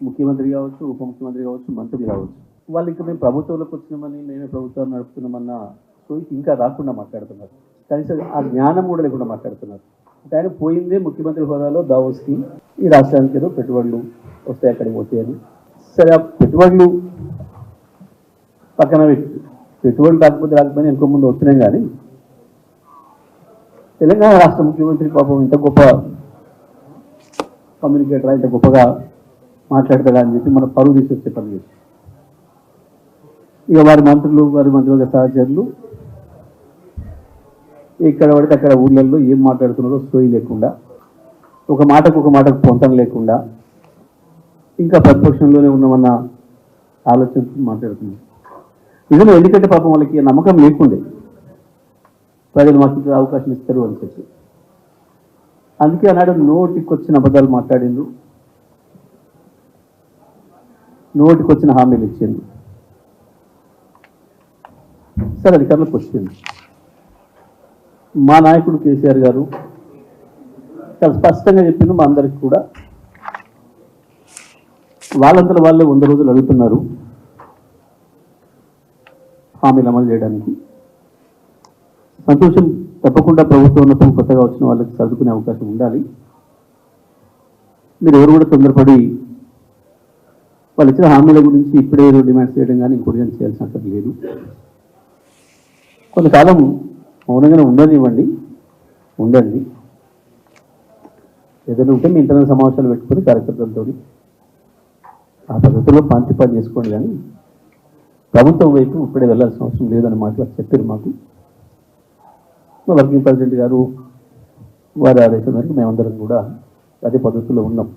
ముఖ్యమంత్రి కావచ్చు ఉప ముఖ్యమంత్రి కావచ్చు మంత్రి కావచ్చు. వాళ్ళు ఇంకా మేము ప్రభుత్వంలోకి వచ్చినామని మేమే ప్రభుత్వాన్ని నడుపుతున్నామన్న సోయికి ఇంకా రాకుండా మాట్లాడుతున్నారు. కనీసం ఆ జ్ఞానం కూడా లేకుండా మాట్లాడుతున్నారు. ఆయన పోయిందే ముఖ్యమంత్రి హోదాలో దావోస్కి ఈ రాష్ట్రానికి ఏదో పెట్టుబడులు వస్తాయి అక్కడికి పోతాయని. సరే ఆ పెట్టుబడులు పక్కన పెట్టి పెట్టుబడులు రాకపోతే రాకపోయినా ఇంకో ముందు వస్తున్నాం కానీ తెలంగాణ రాష్ట్ర ముఖ్యమంత్రి పాపం ఇంత గొప్ప కమ్యూనికేటర్ ఇంత గొప్పగా మాట్లాడతాడా అని చెప్పి మన పరువు తీసేస్తే పని చేసి ఇక వారి మంత్రులు వారి మంత్రుల సహచరులు ఇక్కడ పడితే అక్కడ ఊళ్ళల్లో ఏం మాట్లాడుతున్నారో సోయి లేకుండా ఒక మాటకు ఒక మాటకు పొంతం లేకుండా ఇంకా ప్రతిపక్షంలోనే ఉన్నామన్న ఆలోచనతో మాట్లాడుతున్నాం. నిజంగా ఎందుకంటే పాపం వాళ్ళకి నమ్మకం లేకుండే. ప్రజలు మాకు అవకాశం ఇస్తారు అని చెప్పి. అందుకే ఆనాడు నోటికి వచ్చిన అబద్ధాలు మాట్లాడిండు నోటికి వచ్చిన హామీలు ఇచ్చింది. సార్ అధికారులకు వచ్చింది మా నాయకుడు కేసీఆర్ గారు చాలా స్పష్టంగా చెప్పింది మా అందరికి కూడా. వాళ్ళందరూ వాళ్ళే వంద రోజులు అడుగుతున్నారు హామీలు అమలు చేయడానికి. సంతోషం తప్పకుండా ప్రభుత్వం ఉన్నప్పుడు కొత్తగా వచ్చిన వాళ్ళకి చదువుకునే అవకాశం ఉండాలి. మీరు ఎవరు కూడా తొందరపడి వాళ్ళు ఇచ్చిన హామీల గురించి ఇప్పుడే డిమాండ్ చేయడం కానీ ఇంకోటి కానీ చేయాల్సిన అక్కడ లేదు. కొంతకాలం మౌనంగానే ఉండనివ్వండి. ఉండండి. ఏదైనా ఉంటే మీ ఇంటర్నల్ సమావేశాలు పెట్టుకొని కార్యకర్తలతో ఆ పద్ధతిలో పాంతి పని చేసుకోండి కానీ ప్రభుత్వం వైపు ఇప్పుడే వెళ్ళాల్సిన అవసరం లేదని మాట్లాడి చెప్పారు మాకు. వర్కింగ్ ప్రెసిడెంట్ గారు వారి ఆదేశం మేరకు మేమందరం కూడా అదే పద్ధతిలో ఉన్నాం.